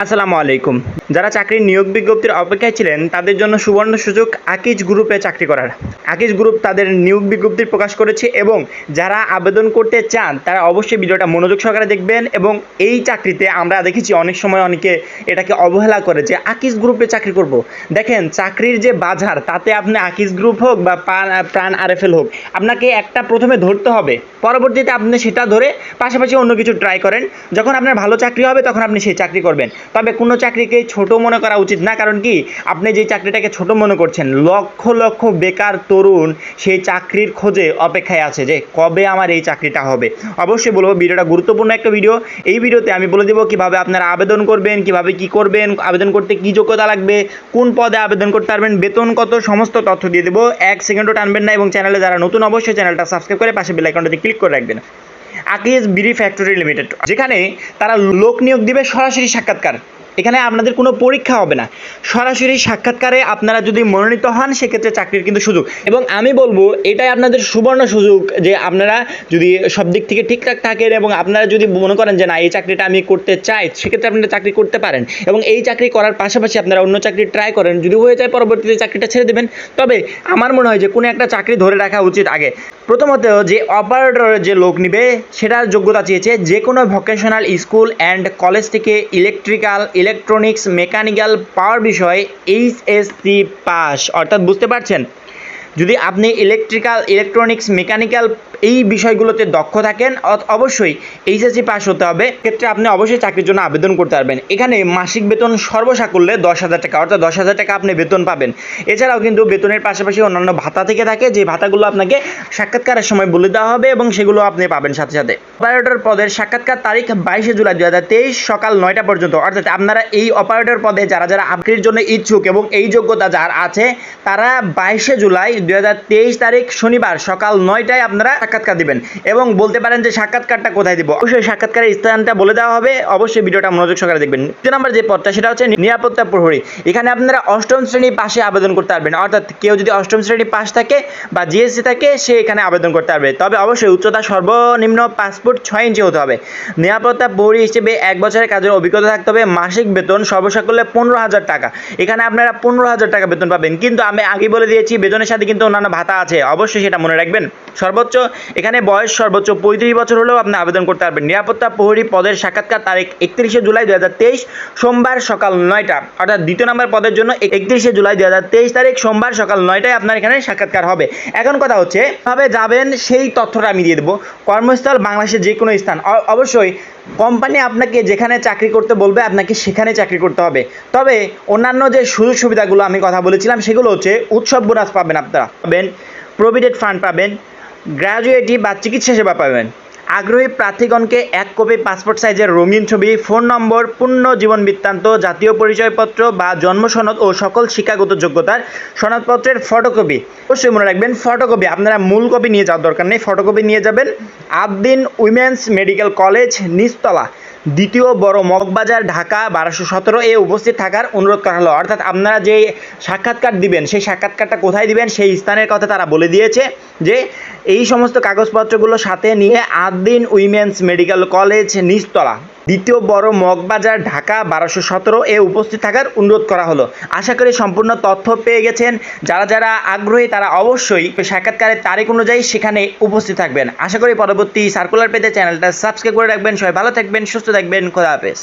আসসালামু আলাইকুম। যারা চাকরির নিয়োগ বিজ্ঞপ্তির অপেক্ষায় ছিলেন, তাদের জন্য সুবর্ণ সুযোগ আকিজ গ্রুপে চাকরি করার। আকিজ গ্রুপ তাদের নিয়োগ বিজ্ঞপ্তি প্রকাশ করেছে এবং যারা আবেদন করতে চান, তারা অবশ্যই ভিডিওটা মনোযোগ সহকারে দেখবেন এবং এই চাকরিতে আমরা দেখেছি অনেক সময় অনেকে এটাকে অবহেলা করে যে আকিজ গ্রুপে চাকরি করব। দেখেন, চাকরির যে বাজার, তাতে আপনি আকিজ গ্রুপ হোক বা প্রাণ- আরএফএল হোক, আপনাকে একটা প্রথমে ধরতে হবে। পরবর্তীতে আপনি সেটা ধরে পাশাপাশি অন্য কিছু ট্রাই করেন। যখন আপনার ভালো চাকরি হবে, তখন আপনি সেই চাকরি করবেন। তবে কোনো চাকরিকে ছোট মনে করা উচিত না। কারণ কি? আপনি যে চাকরিটাকে ছোট মনে করছেন, লক্ষ লক্ষ বেকার তরুণ সেই চাকরির খোঁজে অপেক্ষায় আছে যে কবে আমার এই চাকরিটা হবে। অবশ্যই বলব, ভিডিওটা গুরুত্বপূর্ণ একটা ভিডিও। এই ভিডিওতে আমি বলে দেবো কীভাবে আপনারা আবেদন করবেন, কীভাবে কি করবেন, আবেদন করতে কি যোগ্যতা লাগবে, কোন পদে আবেদন করতে পারবেন, বেতন কত, সমস্ত তথ্য দিয়ে দেবো। এক সেকেন্ডও টানবেন না এবং চ্যানেলে যারা নতুন, অবশ্যই চ্যানেলটা সাবস্ক্রাইব করে পাশে বেল আইকনটাতে ক্লিক করে রাখবেন। আকিজ বিডি ফ্যাক্টরি লিমিটেড যেখানে তারা লোক নিয়োগ দিবে সরাসরি সাক্ষাৎকার। এখানে আপনাদের কোনো পরীক্ষা হবে না। সরাসরি সাক্ষাৎকারে আপনারা যদি মনোনীত হন, সেক্ষেত্রে চাকরির কিন্তু সুযোগ। এবং আমি বলব, এটাই আপনাদের সুবর্ণ সুযোগ যে আপনারা যদি সব দিক থেকে ঠিকঠাক থাকেন এবং আপনারা যদি মনে করেন যে, না, এই চাকরিটা আমি করতে চাই, সেক্ষেত্রে আপনারা চাকরি করতে পারেন। এবং এই চাকরি করার পাশাপাশি আপনারা অন্য চাকরি ট্রাই করেন। যদি হয়ে যায়, পরবর্তীতে চাকরিটা ছেড়ে দেবেন। তবে আমার মনে হয় যে, কোনো একটা চাকরি ধরে রাখা উচিত আগে। প্রথমত, যে অপারেটর যে লোক নিবে, সেটার যোগ্যতা চেয়েছে যে কোনো ভোকেশনাল স্কুল অ্যান্ড কলেজ থেকে ইলেকট্রিক্যাল ইলেকট্রনিক্স মেকানিক্যাল পাওয়ার বিষয়ে এইচএসসি পাস অর্থাৎ বুঝতে পারছেন? যদি আপনি ইলেকট্রিক্যাল ইলেকট্রনিক্স মেকানিক্যাল এই বিষয়গুলোতে দক্ষ থাকেন অবশ্যই এইচএসসি পাস হতে হবে। ক্ষেত্রে আপনি অবশ্যই চাকরির জন্য আবেদন করতে পারবেন। এখানে মাসিক বেতন সর্বসাকুল্যে দশ হাজার টাকা, অর্থাৎ দশ হাজার টাকা আপনি বেতন পাবেন। এছাড়াও কিন্তু বেতনের পাশাপাশি অন্যান্য ভাতা থেকে থাকে, যে ভাতাগুলো আপনাকে সাক্ষাৎকারের সময় বলে দেওয়া হবে এবং সেগুলো আপনি পাবেন সাথে সাথে। অপারেটর পদের সাক্ষাৎকার তারিখ বাইশে জুলাই দু হাজার তেইশ সকাল নয়টা পর্যন্ত। অর্থাৎ আপনারা এই অপারেটর পদে যারা যারা চাকরির জন্য ইচ্ছুক এবং এই যোগ্যতা যার আছে, তারা বাইশে জুলাই দু হাজার তেইশ তারিখ শনিবার সকাল নয়টায় আপনারা সাক্ষাৎকার দিবেন এবং বলতে পারেন যে সাক্ষাৎকারটা কোথায় দিব। অবশ্যই সাক্ষাৎকারের স্থানটা বলে দেওয়া হবে। অবশ্যই ভিডিওটা মনোযোগ সহকারে দেখবেন। দ্বিতীয় নম্বর যে পদটা, সেটা হচ্ছে নিরাপত্তা প্রহরী। এখানে আপনারা অষ্টম শ্রেণি পাশে আবেদন করতে পারবেন। অর্থাৎ কেউ যদি অষ্টম শ্রেণি পাশ থাকে বা জিএসসি থাকে, সে এখানে আবেদন করতে পারবে। তবে অবশ্যই উচ্চতা সর্বনিম্ন পাসপোর্ট ছয় ইঞ্চি হতে হবে। নিরাপত্তা প্রহরী হিসেবে এক বছরের কাজের অভিজ্ঞতা থাকতে হবে। মাসিক বেতন সর্বসাকুল্যে পনেরো হাজার টাকা। এখানে আপনারা পনেরো হাজার টাকা বেতন পাবেন। কিন্তু আমি আগে বলে দিয়েছি, বেতনের সাথে কিন্তু অন্যান্য ভাতা আছে, অবশ্যই সেটা মনে রাখবেন। সর্বোচ্চ, এখানে বয়স সর্বোচ্চ পঁয়ত্রিশ বছর হলেও আপনি আবেদন করতে পারবেন। নিরাপত্তা প্রহরী পদের সাক্ষাৎকার তারিখ একত্রিশে জুলাই দু সোমবার সকাল নয়টা। অর্থাৎ দ্বিতীয় নম্বর পদের জন্য একত্রিশে জুলাই দু হাজার তেইশ তারিখ, সোমবার সকাল নয়টায় আপনার এখানে সাক্ষাৎকার হবে। এখন কথা হচ্ছে ভাবে যাবেন সেই তথ্যটা আমি দিয়ে দেবো। কর্মস্থল বাংলাদেশের যে কোনো স্থান অবশ্যই কোম্পানি আপনাকে যেখানে চাকরি করতে বলবে, আপনাকে সেখানে চাকরি করতে হবে। তবে অন্যান্য যে সুযোগ সুবিধাগুলো আমি কথা বলেছিলাম, সেগুলো হচ্ছে উৎসব বোনাস পাবেন আপনারা। পাবেন প্রভিডেন্ট ফান্ড পাবেন গ্র্যাজুয়েটি বা চিকিৎসা সেবা পাবেন। আগ্রহী প্রার্থীগণকে এক কপি পাসপোর্ট সাইজের রঙিন ছবি, ফোন নম্বর, পূর্ণ জীবন বৃত্তান্ত, জাতীয় পরিচয়পত্র বা জন্ম সনদ ও সকল শিক্ষাগত যোগ্যতার সনদপত্রের ফটোকপি। অবশ্যই মনে রাখবেন, ফটোকপি আপনারা মূল কপি নিয়ে যাওয়ার দরকার নেই। ফটোকপি নিয়ে যাবেন আবদিন উইমেন্স মেডিকেল কলেজ, নিচতলা। দ্বিতীয় বড় মগবাজার, ঢাকা, বারোশো সতেরো এ উপস্থিত থাকার অনুরোধ করা হলো। অর্থাৎ আপনারা যে সাক্ষাৎকার দিবেন, সেই সাক্ষাৎকারটা কোথায় দিবেন, সেই স্থানের কথা তারা বলে দিয়েছে যে এই সমস্ত কাগজপত্রগুলো সাথে নিয়ে আদিন উইমেন্স মেডিকেল কলেজ নিচতলা। দ্বিতীয় বড় মগবাজার ঢাকা বারোশো সতেরো এ উপস্থিত থাকার অনুরোধ করা হলো। আশা করি সম্পূর্ণ তথ্য পেয়ে গেছেন। যারা যারা আগ্রহী তারা অবশ্যই সাক্ষাৎকারের তারিখ অনুযায়ী সেখানে উপস্থিত থাকবেন। আশা করি পরবর্তী সার্কুলার পেতে চ্যানেলটা সাবস্ক্রাইব করে রাখবেন। সবাই ভালো থাকবেন, সুস্থ থাকবেন। খোদা হাফেজ।